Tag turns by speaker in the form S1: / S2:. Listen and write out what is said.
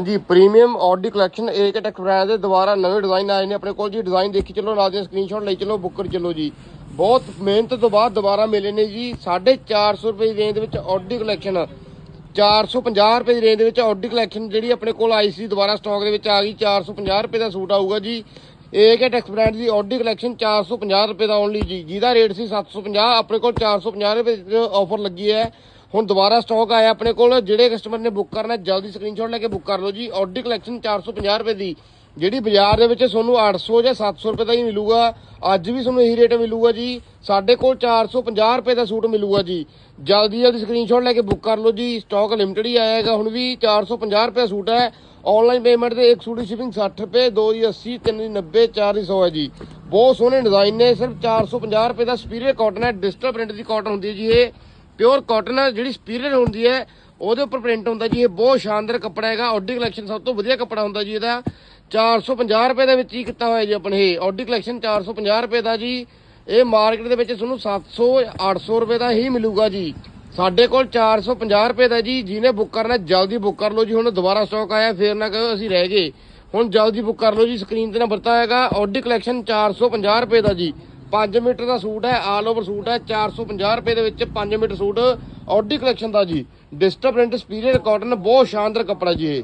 S1: ਜੀ premium Audi collection ਏਕ tech brand ਦੇ ਦੁਬਾਰਾ ਨਵੇਂ ਡਿਜ਼ਾਈਨ ਆਏ ਨੇ। ਆਪਣੇ ਕੋਲ ਜੀ ਡਿਜ਼ਾਈਨ ਦੇਖੀ ਚੱਲੋ, ਨਾਲ ਦੇ ਸਕਰੀਨਸ਼ਾਟ ਲਈ ਚੱਲੋ ਬੁੱਕ ਕਰ ਚੱਲੋ ਜੀ। ਬਹੁਤ ਮਿਹਨਤ ਤੋਂ ਬਾਅਦ ਦੁਬਾਰਾ ਮਿਲੇ ਨੇ ਜੀ 450 ਰੁਪਏ ਦੀ ਰੇਂਜ ਦੇ ਵਿੱਚ ਆਡੀ ਕਲੈਕਸ਼ਨ 450 ਰੁਪਏ ਦੀ ਰੇਂਜ ਦੇ ਵਿੱਚ ਆਡੀ ਕਲੈਕਸ਼ਨ ਜਿਹੜੀ ਆਪਣੇ ਕੋਲ ਆਈ ਸੀ, ਦੁਬਾਰਾ ਸਟਾਕ ਦੇ ਵਿੱਚ ਆ ਗਈ 450 ਰੁਪਏ ਦਾ ਸੂਟ ਆਊਗਾ ਜੀ। ਏਕ ਟੈਕਸ ਬ੍ਰਾਂਡ ਦੀ ਆਡੀ ਕਲੈਕਸ਼ਨ 450 ਰੁਪਏ ਦਾ ਓਨਲੀ ਜੀ। ਜਿਹਦਾ ਰੇਟ ਸੀ 750 ਆਪਣੇ ਕੋਲ 450 ਰੁਪਏ ਦੀ ਆਫਰ ਲੱਗੀ ਹੈ। ਹੁਣ ਦੁਬਾਰਾ ਸਟਾਕ ਆਇਆ ਆਪਣੇ ਕੋਲ, ਜਿਹੜੇ ਕਸਟਮਰ ਨੇ ਬੁੱਕ ਕਰਨਾ ਜਲਦੀ ਸਕਰੀਨਸ਼ਾਟ ਲੈ ਕੇ ਬੁੱਕ ਕਰ ਲਓ ਜੀ। ਆਡੀ ਕਲੈਕਸ਼ਨ 450 ਰੁਪਏ ਦੀ। ਜਿਹੜੀ ਬਾਜ਼ਾਰ ਦੇ ਵਿੱਚ ਤੁਹਾਨੂੰ 800 ਜਾਂ 700 ਰੁਪਏ ਦਾ ਹੀ ਮਿਲੂਗਾ, ਅੱਜ ਵੀ ਤੁਹਾਨੂੰ ਇਹੀ ਰੇਟ ਮਿਲੂਗਾ ਜੀ। ਸਾਡੇ ਕੋਲ 450 ਰੁਪਏ ਦਾ ਸੂਟ ਮਿਲੂਗਾ ਜੀ। ਜਲਦੀ ਜਲਦੀ ਸਕਰੀਨਸ਼ਾਟ ਲੈ ਕੇ ਬੁੱਕ ਕਰ ਲਓ ਜੀ। ਸਟਾਕ ਲਿਮਟਿਡ ਹੀ ਆਇਆ ਹੈਗਾ, ਹੁਣ ਵੀ 450 ਰੁਪਏ ਦਾ ਸੂਟ ਹੈ। ਆਨਲਾਈਨ ਪੇਮੈਂਟ ਤੇ ਇੱਕ ਸੂਟ ਦੀ ਸ਼ਿਪਿੰਗ 60 ਰੁਪਏ 2 ਦੀ 80 3 ਦੀ 90 4 ਦੀ 100 ਹੈ ਜੀ। ਬਹੁਤ ਸੋਹਣੇ ਡਿਜ਼ਾਈਨ ਨੇ, ਸਿਰਫ 450 ਰੁਪਏ ਦਾ ਸਪੀਰੀਅਰ ਕਾਟਨ ਹੈ। ਡਿਜੀਟਲ ਪ੍ਰਿੰਟ ਦੀ ਕਾਟਨ ਹੁੰਦੀ ਹੈ ਜੀ ਇਹ। ਪਿਓਰ ਕਾਟਨ ਜਿਹੜੀ ਸਪੀਰੀਅਰ ਹੁੰਦੀ ਹੈ, ਉਹਦੇ ਉੱਪਰ ਪ੍ਰਿੰਟ ਹੁੰਦਾ ਜੀ। ਇਹ ਬਹੁਤ ਸ਼ਾਨਦਾਰ ਕੱਪੜਾ ਹੈਗਾ। ਆਡੀ ਕਲੈਕਸ਼ਨ ਸਭ ਤੋਂ ਵਧੀਆ ਕੱਪੜਾ ਹੁੰਦਾ ਜੀ ਇਹਦਾ। 450 ਰੁਪਏ ਦੇ ਵਿੱਚ ਹੀ ਕੀਤਾ ਹੋਇਆ ਜੀ ਆਪਣੇ ਇਹ ਆਡੀ ਕਲੈਕਸ਼ਨ 450 ਰੁਪਏ ਦਾ ਜੀ। ਇਹ ਮਾਰਕੀਟ ਦੇ ਵਿੱਚ ਤੁਹਾਨੂੰ 700 800 ਰੁਪਏ ਦਾ ਹੀ ਮਿਲੂਗਾ ਜੀ। ਸਾਡੇ ਕੋਲ 450 ਰੁਪਏ ਦਾ ਜੀ, ਜਿਹਨੇ ਬੁੱਕ ਕਰਨਾ, ਜਲਦੀ ਬੁੱਕ ਕਰ ਲਓ ਜੀ। ਹੁਣ ਦੁਬਾਰਾ ਸਟਾਕ ਆਇਆ, ਫੇਰ ਨਾ ਕਹੋ ਅਸੀਂ ਰਹਿ ਗਏ। ਹੁਣ ਜਲਦੀ ਬੁੱਕ ਕਰ ਲਓ ਜੀ ਸਕਰੀਨ ਤੇ ਨੰਬਰ ਤਾਂ ਹੈਗਾ ਆਡੀ ਕਲੈਕਸ਼ਨ 450 ਰੁਪਏ ਦਾ ਜੀ। 5 ਮੀਟਰ ਦਾ ਸੂਟ ਹੈ ਆਲ ਓਵਰ ਸੂਟ ਹੈ 450 ਰੁਪਏ ਦੇ ਵਿੱਚ 5 ਮੀਟਰ ਸੂਟ ਆਡੀ ਕਲੈਕਸ਼ਨ ਦਾ ਜੀ। ਡਿਜੀਟਲ ਪ੍ਰਿੰਟ ਸਪੀਰੀਅਰ ਕਾਟਨ ਬਹੁਤ ਸ਼ਾਨਦਾਰ ਕੱਪੜਾ ਜੀ ਇਹ।